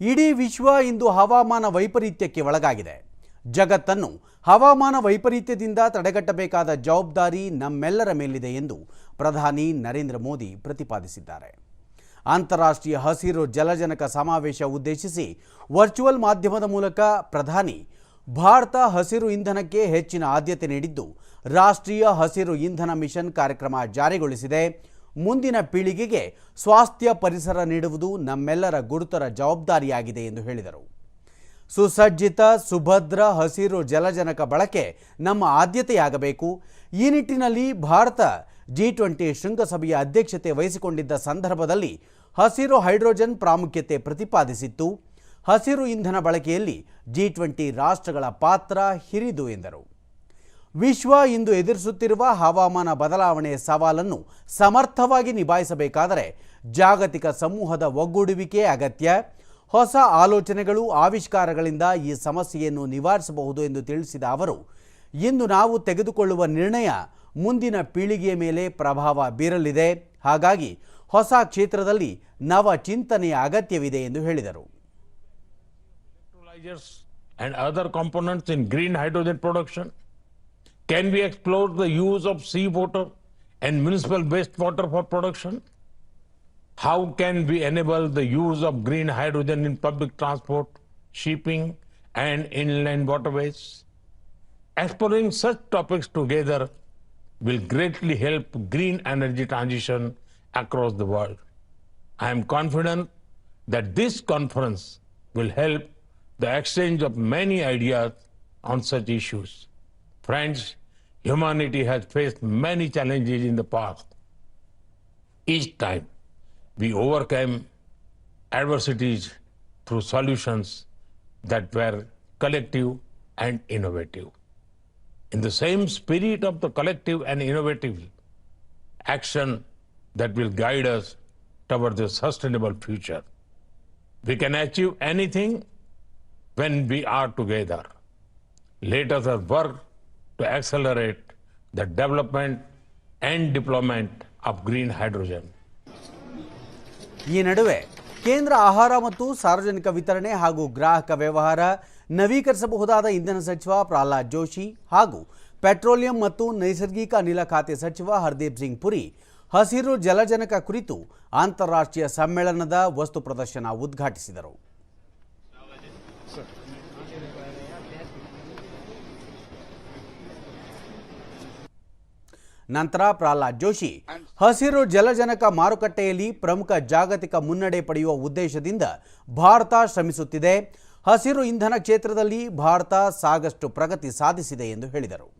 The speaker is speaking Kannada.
ಇಡೀ ವಿಶ್ವ ಇಂದು ಹವಾಮಾನ ವೈಪರೀತ್ಯಕ್ಕೆ ಒಳಗಾಗಿದೆ. ಜಗತ್ತನ್ನು ಹವಾಮಾನ ವೈಪರೀತ್ಯದಿಂದ ತಡೆಗಟ್ಟಬೇಕಾದ ಜವಾಬ್ದಾರಿ ನಮ್ಮೆಲ್ಲರ ಮೇಲಿದೆ ಎಂದು ಪ್ರಧಾನಿ ನರೇಂದ್ರ ಮೋದಿ ಪ್ರತಿಪಾದಿಸಿದ್ದಾರೆ. ಅಂತಾರಾಷ್ಟ್ರೀಯ ಹಸಿರು ಜಲಜನಕ ಸಮಾವೇಶ ಉದ್ದೇಶಿಸಿ ವರ್ಚುವಲ್ ಮಾಧ್ಯಮದ ಮೂಲಕ ಪ್ರಧಾನಿ ಭಾರತ ಹಸಿರು ಇಂಧನಕ್ಕೆ ಹೆಚ್ಚಿನ ಆದ್ಯತೆ ನೀಡಿದ್ದು, ರಾಷ್ಟ್ರೀಯ ಹಸಿರು ಇಂಧನ ಮಿಷನ್ ಕಾರ್ಯಕ್ರಮ ಜಾರಿಗೊಳಿಸಿದೆ. ಮುಂದಿನ ಪೀಳಿಗೆಗೆ ಸ್ವಾಸ್ಥ್ಯ ಪರಿಸರ ನೀಡುವುದು ನಮ್ಮೆಲ್ಲರ ಗುರುತರ ಜವಾಬ್ದಾರಿಯಾಗಿದೆ ಎಂದು ಹೇಳಿದರು. ಸುಸಜ್ಜಿತ, ಸುಭದ್ರ, ಹಸಿರು, ಜಲಜನಕ ಬಳಕೆ ನಮ್ಮ ಆದ್ಯತೆಯಾಗಬೇಕು. ಈ ನಿಟ್ಟಿನಲ್ಲಿ ಭಾರತ ಜಿ ಟ್ವೆಂಟಿ ಶೃಂಗಸಭೆಯ ಅಧ್ಯಕ್ಷತೆ ವಹಿಸಿಕೊಂಡಿದ್ದ ಸಂದರ್ಭದಲ್ಲಿ ಹಸಿರು ಹೈಡ್ರೋಜನ್ ಪ್ರಾಮುಖ್ಯತೆ ಪ್ರತಿಪಾದಿಸಿತ್ತು. ಹಸಿರು ಇಂಧನ ಬಳಕೆಯಲ್ಲಿ ಜಿ ಟ್ವೆಂಟಿ ರಾಷ್ಟ್ರಗಳ ಪಾತ್ರ ಹಿರಿದು ಎಂದರು. ವಿಶ್ವ ಇಂದು ಎದುರಿಸುತ್ತಿರುವ ಹವಾಮಾನ ಬದಲಾವಣೆ ಸವಾಲನ್ನು ಸಮರ್ಥವಾಗಿ ನಿಭಾಯಿಸಬೇಕಾದರೆ ಜಾಗತಿಕ ಸಮೂಹದ ಒಗ್ಗೂಡುವಿಕೆ ಅಗತ್ಯ. ಹೊಸ ಆಲೋಚನೆಗಳು, ಆವಿಷ್ಕಾರಗಳಿಂದ ಈ ಸಮಸ್ಯೆಯನ್ನು ನಿವಾರಿಸಬಹುದು ಎಂದು ತಿಳಿಸಿದ ಅವರು, ಇಂದು ನಾವು ತೆಗೆದುಕೊಳ್ಳುವ ನಿರ್ಣಯ ಮುಂದಿನ ಪೀಳಿಗೆಯ ಮೇಲೆ ಪ್ರಭಾವ ಬೀರಲಿದೆ. ಹಾಗಾಗಿ ಹೊಸ ಕ್ಷೇತ್ರದಲ್ಲಿ ನವ ಚಿಂತನೆಯ ಅಗತ್ಯವಿದೆ ಎಂದು ಹೇಳಿದರು? Can we explore the use of seawater and municipal wastewater for production? How can we enable the use of green hydrogen in public transport, shipping, and inland waterways? Exploring such topics together will greatly help green energy transition across the world. I am confident that this conference will help the exchange of many ideas on such issues. Friends, humanity has faced many challenges in the past. Each time we overcame adversities through solutions that were collective and innovative. In the same spirit of the collective and innovative action that will guide us towards a sustainable future. We can achieve anything when we are together. Let us work to accelerate the development and deployment of green hydrogen. ಈ ನಡುವೆ ಕೇಂದ್ರ ಆಹಾರ ಮತ್ತು ಸಾರ್ವಜನಿಕ ವಿತರಣೆ ಹಾಗೂ ಗ್ರಾಹಕ ವ್ಯವಹಾರ ನವೀಕರಿಸಬಹುದಾದ ಇಂಧನ ಸಚಿವ ಪ್ರಹ್ಲಾದ್ ಜೋಶಿ ಹಾಗೂ ಪೆಟ್ರೋಲಿಯಂ ಮತ್ತು ನೈಸರ್ಗಿಕ ಅನಿಲ ಖಾತೆ ಸಚಿವ ಹರ್ದೀಪ್ ಸಿಂಗ್ ಪುರಿ ಹಸಿರು ಜಲಜನಕ ಕುರಿತು ಅಂತಾರಾಷ್ಟ್ರೀಯ ಸಮ್ಮೇಳನದ ವಸ್ತು ಪ್ರದರ್ಶನ ಉದ್ಘಾಟಿಸಿದರು ನಂತರ ಪ್ರಹ್ಲಾದ್ ಜೋಶಿ. ಹಸಿರು ಜಲಜನಕ ಮಾರುಕಟ್ಟೆಯಲ್ಲಿ ಪ್ರಮುಖ ಜಾಗತಿಕ ಮುನ್ನಡೆ ಪಡೆಯುವ ಉದ್ದೇಶದಿಂದ ಭಾರತ ಶ್ರಮಿಸುತ್ತಿದೆ. ಹಸಿರು ಇಂಧನ ಕ್ಷೇತ್ರದಲ್ಲಿ ಭಾರತ ಸಾಕಷ್ಟು ಪ್ರಗತಿ ಸಾಧಿಸಿದೆ ಎಂದು ಹೇಳಿದರು.